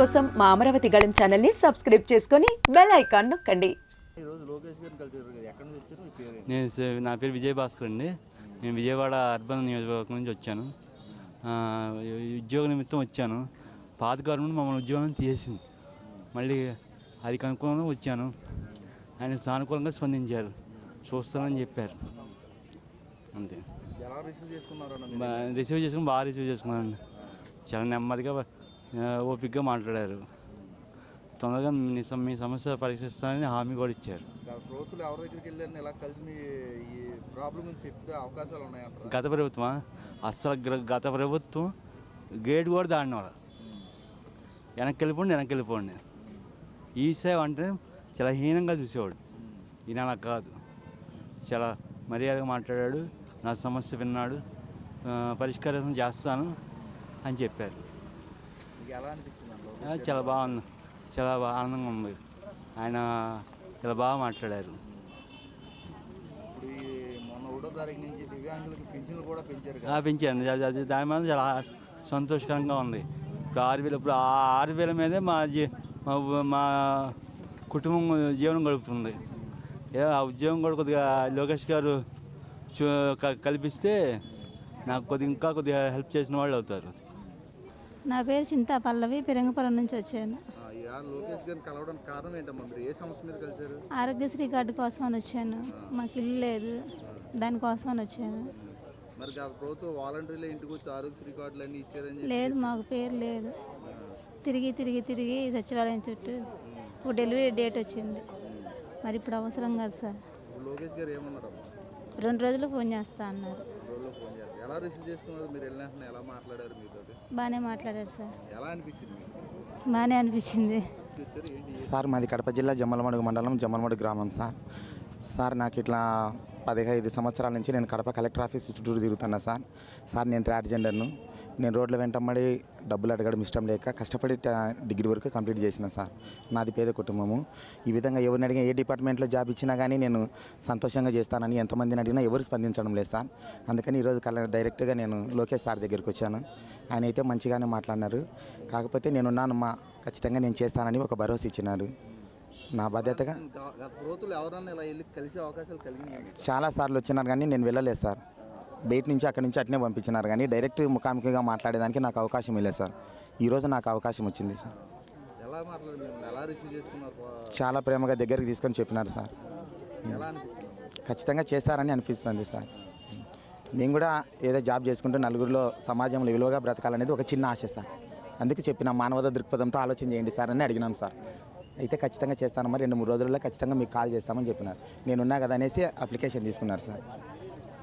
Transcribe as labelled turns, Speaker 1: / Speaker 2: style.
Speaker 1: కోసం మా అమరావతి గళం ఛానల్ని సబ్స్క్రైబ్ చేసుకొని బెల్ ఐకాన్ నొక్కండి?
Speaker 2: నేను నా పేరు విజయ్ భాస్కర్ అండి. నేను విజయవాడ అర్బన్ నియోజకవర్గం నుంచి వచ్చాను. ఉద్యోగ నిమిత్తం వచ్చాను. పాత గవర్నమెంట్ మమ్మల్ని ఉద్యోగం తీసేసింది. మళ్ళీ అది కనుక్కొని వచ్చాను. ఆయన సానుకూలంగా స్పందించారు. చూస్తానని చెప్పారు. అంతే.
Speaker 3: ఎలా రిసీవ్
Speaker 2: చేసుకుని బాగా రిసీవ్ చేసుకున్నాను చాలా నెమ్మదిగా ఓపికగా మాట్లాడారు. తొందరగా మీ సమ- మీ సమస్య పరిష్కరిస్తానని హామీ కూడా ఇచ్చారు.
Speaker 3: గత ప్రభుత్వం ఎవరి దగ్గరికి వెళ్ళారని ఇలా కలిసి మీ ఈ ప్రాబ్లం గురించి చెప్తే అవకాశాలు
Speaker 2: గత ప్రభుత్వమా? అస్సలు గ్ర- గత ప్రభుత్వం గేట్ కూడా దాడిన వాళ్ళు. వెనక్కి వెళ్ళిపోండి వెనక్కి వెళ్ళిపోండి. ఈ సేవ అంటే చాలా హీనంగా చూసేవాడు. ఈయన అలా కాదు. చాలా మర్యాదగా మాట్లాడాడు. నా సమస్య విన్నాడు. పరిష్కారం చేస్తాను అని చెప్పారు
Speaker 3: మీకు ఎలా అనిపించింది అన్న
Speaker 2: ఆ,
Speaker 3: లోకేష్
Speaker 2: చాలా బాగుంది. చాలా బాగా ఆనందంగా ఉంది. ఆయన చాలా బాగా మాట్లాడారు. పెంచాను దాని మీద చాలా సంతోషకరంగా ఉంది. ఇప్పుడు ఆరు వేలు ఇప్పుడు ఆ ఆరు వేల మీదే మా జీ మా కుటుంబం జీవనం గడుపుతుంది. ఆ ఉద్యోగం కూడా కొద్దిగా లోకేష్ గారు కల్పిస్తే నాకు కొద్దిగా ఇంకా కొద్దిగా హెల్ప్ చేసిన వాళ్ళు అవుతారు.
Speaker 4: నా పేరు చింతా పల్లవి పెరంగపురం నుంచి వచ్చాను. ఆరోగ్యశ్రీ కార్డు కోసం అని వచ్చాను. మాకు ఇల్లు లేదు. దానికోసం అని వచ్చాను. లేదు మాకు పేరు లేదు. తిరిగి తిరిగి తిరిగి సచివాలయం చుట్టూ ఇప్పుడు డెలివరీ డేట్ వచ్చింది. మరి ఇప్పుడు అవసరం కాదు సార్. రెండు రోజులు ఫోన్ చేస్తా అన్నారు.
Speaker 3: ఎలా రిసీవ్ చేసుకున్నారు? మీరు వెళ్ళిన వెంటనే ఎలా మాట్లాడారు మీతో
Speaker 4: బాగానే మాట్లాడారు సార్.
Speaker 3: ఎలా అనిపించింది
Speaker 4: బాగానే అనిపించింది.
Speaker 5: సార్ మాది కడప జిల్లా జమ్మలమడుగు మండలం జమ్మలమడుగు గ్రామం సార్. సార్ నాకు ఇట్లా పదిహైదు సంవత్సరాల నుంచి నేను కడప కలెక్టర్ ఆఫీస్ చుట్టూరు తిరుగుతున్నా సార్. సార్ నేను ట్రాన్స్జెండర్ను నేను రోడ్ల వెంటమ్మడి డబ్బులు అడగడం ఇష్టం లేక కష్టపడి డిగ్రీ వరకు కంప్లీట్ చేసిన సార్. నాది పేద కుటుంబము. ఈ విధంగా ఎవరిని అడిగినా ఏ డిపార్ట్మెంట్లో జాబ్ ఇచ్చినా కానీ నేను సంతోషంగా చేస్తానని ఎంతమందిని అడిగినా ఎవరు స్పందించడం లేదు సార్. అందుకని ఈరోజు కల డైరెక్ట్గా నేను లోకేష్ సార్ దగ్గరికి వచ్చాను. ఆయన అయితే మంచిగానే మాట్లాడినారు. కాకపోతే నేనున్నాను మా ఖచ్చితంగా నేను చేస్తానని ఒక భరోసా ఇచ్చినారు. నా బాధ్యతగా? చాలా సార్లు వచ్చినారు కానీ నేను వెళ్ళలేదు సార్. బయట నుంచి అక్కడి నుంచి అట్నే పంపించినారు కానీ డైరెక్ట్ ముఖాముఖిగా మాట్లాడేదానికి నాకు అవకాశం ఇవ్వలేదు సార్. ఈరోజు నాకు అవకాశం వచ్చింది సార్. చాలా ప్రేమగా దగ్గరికి తీసుకొని చెప్పినారు సార్. ఖచ్చితంగా చేస్తారని అనిపిస్తుంది సార్. నేను కూడా ఏదో జాబ్ చేసుకుంటూ నలుగురిలో సమాజంలో విలువగా బ్రతకాలనేది ఒక చిన్న ఆశ సార్. అందుకే చెప్పిన మానవత దృక్పథంతో ఆలోచన చేయండి సార్ అని అడిగినాను సార్. అయితే ఖచ్చితంగా చేస్తాను మరి రెండు మూడు రోజుల్లో ఖచ్చితంగా మీకు కాల్ చేస్తామని చెప్పినారు. నేనున్నా కదా అనేసి అప్లికేషన్ తీసుకున్నారు సార్.